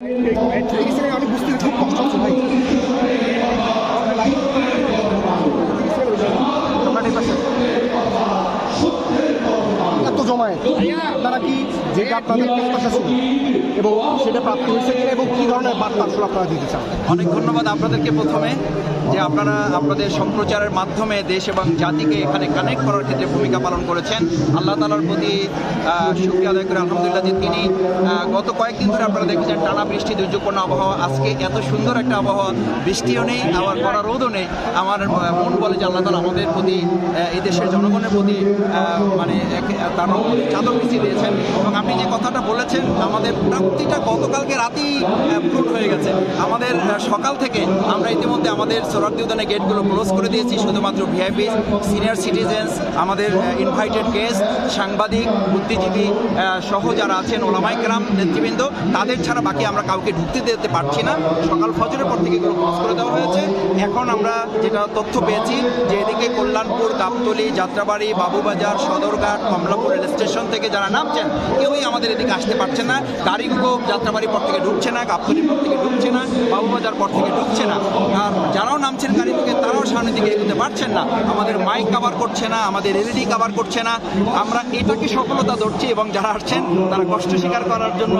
আমি বুঝতে খুব কষ্ট হচ্ছে ভাই এত জমায় আপনারা কি আপনাদের প্রত্যাশা ছিল এবং সেটা প্রাপ্ত হয়েছে কিনা এবং কি ধরনের বার্তা আসলে আপনারা দিতে চান? অনেক ধন্যবাদ আপনাদেরকে প্রথমে যে আপনারা আপনাদের সম্প্রচারের মাধ্যমে দেশ এবং জাতিকে এখানে কানেক্ট করার ক্ষেত্রে ভূমিকা পালন করেছেন। আল্লাহ তালার প্রতি শুকরিয়া আদায় করে। আলহামদুলিল্লাহ যে তিনি গত কয়েকদিন ধরে আপনারা দেখেছেন টানা বৃষ্টি, দুর্যোগপূর্ণ আবহাওয়া। আজকে এত সুন্দর একটা আবহাওয়া, বৃষ্টিও নেই, আবার কড়া রোদও নেই। আমার মন বলে যে আল্লাহ তালা আমাদের প্রতি এই দেশের জনগণের প্রতি মানে তার চাদর বৃষ্টি দিয়েছেন এবং আপনি যে কথাটা বলেছেন, আমাদের প্রাপ্তিটা গতকালকে রাতেই পূরণ হয়ে গেছে। আমাদের সকাল থেকে আমরা ইতিমধ্যে আমাদের সোরারদি উদ্যানের গেটগুলো ক্লোজ করে দিয়েছি, শুধুমাত্র ভিআইপি সিনিয়র সিটিজেন্স, আমাদের ইনভাইটেড গেস্ট সাংবাদিক, বুদ্ধিজীবী সহ যারা আছেন ওলামাইকরাম নেতৃবৃন্দ, তাদের ছাড়া বাকি আমরা কাউকে ঢুকতে দিতে পারছি না। সকাল ফজরের পর থেকে এগুলো ক্লোজ করে দেওয়া হয়েছে। এখন আমরা যেটা তথ্য পেয়েছি যে এদিকে কল্যাণপুর, গাবতলি, যাত্রাবাড়ি, বাবুবাজার, সদরঘাট, কমলাপুর স্টেশন থেকে যারা নামছেন, কেউই আমাদের এদিকে আসতে পারছে না। গাড়িগুলো যাত্রাবাড়ির পর থেকে ঢুকছে না, গাবতলির পর থেকে ঢুকছে না, বাবুবাজার পর থেকে ঢুকছে না। আর যারাও নামছেন গাড়ি থেকে, তারাও সামনের দিকে পারছেন না। আমাদের মাইক কাভার করছে না, আমাদের এলইডি কাভার করছে না। আমরা এটাকে সফলতা ধরছি এবং যারা আসছেন, তারা কষ্ট স্বীকার করার জন্য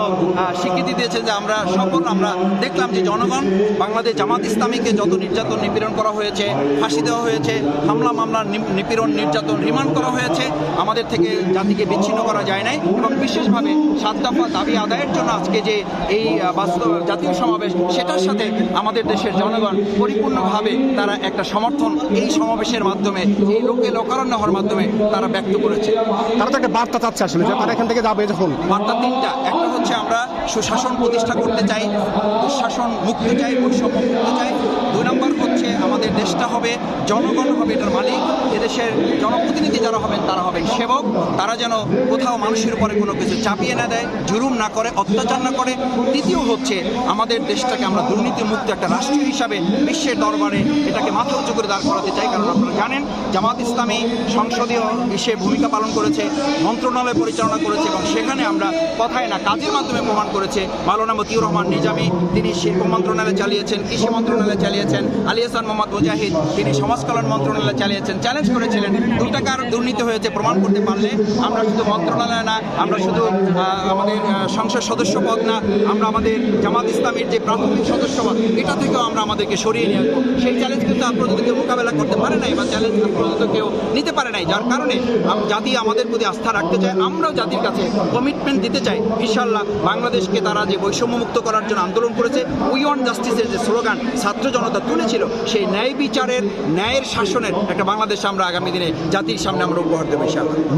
স্বীকৃতি দিয়েছেন যে আমরা সফল। আমরা দেখলাম যে জনগণ বাংলাদেশ জামাত ইসলামীকে যত নির্যাতন নিপীড়ন করা হয়েছে, ফাঁসি দেওয়া হয়েছে, হামলা মামলা নিপীড়ন, নির্যাতন রিমান্ড করা হয়েছে, আমাদের থেকে জাতিকে বিচ্ছিন্ন করা যায় নাই এবং বিশেষভাবে সাত দফা দাবি আদায়ের জন্য আজকে যে এই বাস্তব জাতীয় সমাবেশ, সেটার সাথে আমাদের দেশের জনগণ পরিপূর্ণভাবে তারা একটা সমর্থন, এই সমাবেশের মাধ্যমে এই লোকে লোকারণ্য হওয়ার মাধ্যমে তারা ব্যক্ত করেছে। তারা তো একটা বার্তা চাচ্ছে আসলে যে তারা এখান থেকে যাবে যখন। বার্তা তিনটা। একটা হচ্ছে আমরা সুশাসন প্রতিষ্ঠা করতে চাই দুঃশাসন মুক্ত চাই বৈষম্য মুক্ত চাই। দুই নম্বর আমাদের দেশটা হবে, জনগণ হবে এটার মালিক, এদেশের জনপ্রতিনিধি যারা হবেন তারা হবেন সেবক, তারা যেন কোথাও মানুষের উপরে কোনো কিছু চাপিয়ে না দেয়, জুলুম না করে, অত্যাচার না করে। তৃতীয় হচ্ছে, আমাদের দেশটাকে আমরা দুর্নীতিমুক্ত একটা রাষ্ট্র হিসাবে বিশ্বের দরবারে এটাকে মাথা উঁচু করে দাঁড় করাতে চাই, কারণ আপনারা জানেন, জামাত ইসলামী সংসদীয় বিষয়ে ভূমিকা পালন করেছে, মন্ত্রণালয় পরিচালনা করেছে, এবং সেখানে আমরা কথায় না কাজের মাধ্যমে প্রমাণ করেছে, মাওলানা মতিউর রহমান নিজামী, তিনি শিল্প মন্ত্রণালয় চালিয়েছেন, কৃষি মন্ত্রণালয় চালিয়েছেন, আলী হাসান মোহাম্মদ মুজাহিদ, তিনি সমাজ কল্যাণ মন্ত্রণালয় চালিয়েছেন। চ্যালেঞ্জ করেছিলেন। দু টাকার দুর্নীতি হয়েছে প্রমাণ করতে পারলে। আমরা শুধু মন্ত্রণালয় না, আমরা শুধু আমাদের সংসদ সদস্য পদ না, আমরা আমাদের জামাত ইসলামের যে প্রাথমিক সদস্য পদ এটা থেকেও আমরা আমাদেরকে সরিয়ে নিয়ে আসব। সেই চ্যালেঞ্জ কিন্তু আজ কেউ মোকাবেলা করতে পারে নাই বা চ্যালেঞ্জ আজ কেউ নিতে পারে নাই। যার কারণে জাতি আমাদের প্রতি আস্থা রাখতে চায়, আমরাও জাতির কাছে কমিটমেন্ট দিতে চাই। ইনশাল্লাহ বাংলাদেশকে তারা যে বৈষম্যমুক্ত করার জন্য আন্দোলন করেছে উই ওয়ান জাস্টিসের যে স্লোগান ছাত্র জনতা তুলেছিল, সেই ন্যায় বিচারের ন্যায়ের শাসনের একটা বাংলাদেশ আমরা আগামী দিনে জাতির সামনে আমরা উপহার দেবো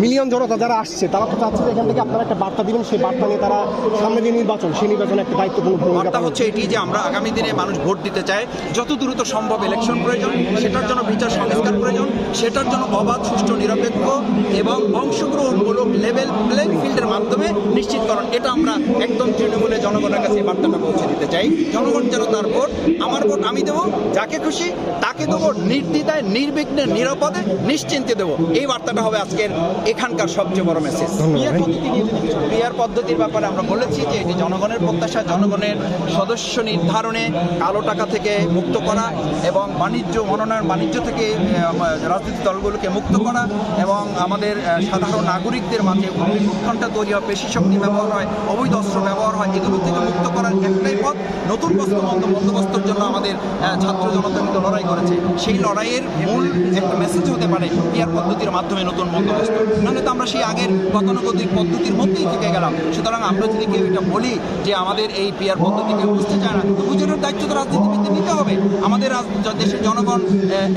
মিলিয়ন জনতা যারা আসছে তারা তো চাচ্ছে এখান থেকে আপনারা একটা বার্তা দিবেন সেই বার্তা নিয়ে তারা সামনে যে নির্বাচন সেই নির্বাচনে একটা দায়িত্বপূর্ণ ভূমিকা বার্তা হচ্ছে এটি যে আমরা আগামী দিনে মানুষ ভোট দিতে চায় যত দ্রুত সম্ভব ইলেকশন প্রয়োজন সেটার জন্য বিচার সেটার জন্য অবাধ সুষ্ঠু নিরপেক্ষ এবং অংশগ্রহণমূলক লেভেল প্লেইং ফিল্ডের মাধ্যমে নিশ্চিতকরণ। এটা আমরা একদম তৃণমূলে জনগণের কাছে বার্তাটা পৌঁছে দিতে চাই। জনগণ যেন তার ভোট আমার ভোট আমি দেবো যাকে খুশি তাকে দেবো নির্দ্বিধায় নির্বিঘ্নে নিরাপদে নিশ্চিন্তে দেবো। এই বার্তাটা হবে আজকের এখানকার সবচেয়ে বড় মেসেজ বিয়ার পদ্ধতির ব্যাপারে আমরা বলেছি যে এটি জনগণের প্রত্যাশা জনগণের সদস্য নির্ধারণে কালো টাকা থেকে মুক্ত করা এবং বাণিজ্য মনোনয়ন বাণিজ্য থেকে আহ, রাজনৈতিক দলগুলোকে মুক্ত করা এবং আমাদের সাধারণ নাগরিকদের মাঝে উৎকণ্ঠা তৈরি হয় পেশি শক্তি ব্যবহার হয়, অবৈধ অস্ত্র ব্যবহার হয়, এগুলো থেকে মুক্ত করার একটাই পথ নতুন বস্ত্র বন্দোবস্তর জন্য আমাদের ছাত্র জনতা কিন্তু লড়াই করেছে। সেই লড়াইয়ের মূল একটা মেসেজ হতে পারে পিয়ার পদ্ধতির মাধ্যমে নতুন বন্দোবস্ত। নাহলে তো আমরা সেই আগের গতানুগতিক পদ্ধতির মধ্যেই থেকে গেলাম। সুতরাং আমরা যদি কেউ এটা বলি যে আমাদের এই পিয়ার পদ্ধতিকে বুঝতে চায় না, তো বুঝানোর দায়িত্ব তো রাজনীতিবিদদের নিতে হবে। আমাদের দেশের জনগণ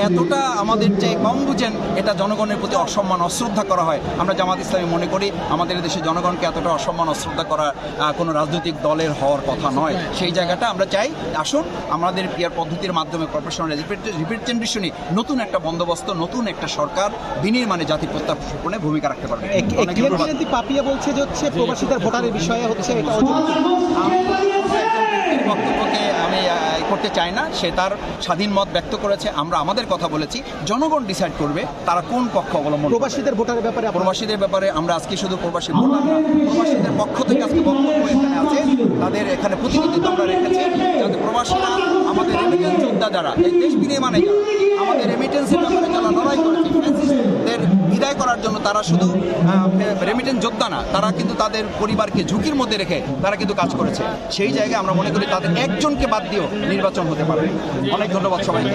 এতটা আমাদের যে কম বুঝেন এটা জনগণের প্রতি অসম্মান অশ্রদ্ধা করা হয়। আমরা জামাত ইসলামী মনে করি আমাদের দেশের জনগণকে এতটা অসম্মান অশ্রদ্ধা করা কোনো রাজনৈতিক দলের হওয়ার কথা নয়। সেই জায়গাটা আমরা চাই আসুন আমাদের পিয়ার পদ্ধতির মাধ্যমে কর্পোরেশন রিপ্রেজেন্টেশনে নতুন একটা বন্দোবস্ত নতুন একটা সরকার বিনির্মাণে জাতি প্রত্যাপনে ভূমিকা রাখতে পারবে। পাপিয়া বলছে যে হচ্ছে প্রবাসীদের ভোটারের বিষয়ে হচ্ছে এটা বক্তব্যকে আমি করতে চাই না সে তার স্বাধীন মত ব্যক্ত করেছে আমরা আমাদের কথা বলেছি। জনগণ ডিসাইড করবে তারা কোন পক্ষ অবলম্বন প্রবাসীদের ভোটারের ব্যাপারে প্রবাসীদের ব্যাপারে আমরা আজকে শুধু প্রবাসী ভোটার না প্রবাসীদের পক্ষ থেকে আজকে বক্তব্য এখানে আছে। তাদের এখানে প্রতিনিধিত্ব আমরা রেখেছি। যাতে প্রবাসীরা আমাদের রেমিটেন্স যোদ্ধা যারা এই দেশ বিনিয়ে মানে আমাদের রেমিটেন্সের ব্যাপারে যারা লড়াই করেছে বিদায় করার জন্য তারা শুধু রেমিটেন্স যোদ্ধা না তারা কিন্তু তাদের পরিবারকে ঝুঁকির মধ্যে রেখে তারা কিন্তু কাজ করেছে। সেই জায়গায় আমরা মনে করি তাদের একজনকে বাদ দিয়েও নির্বাচন হতে পারে। অনেক ধন্যবাদ সবাইকে।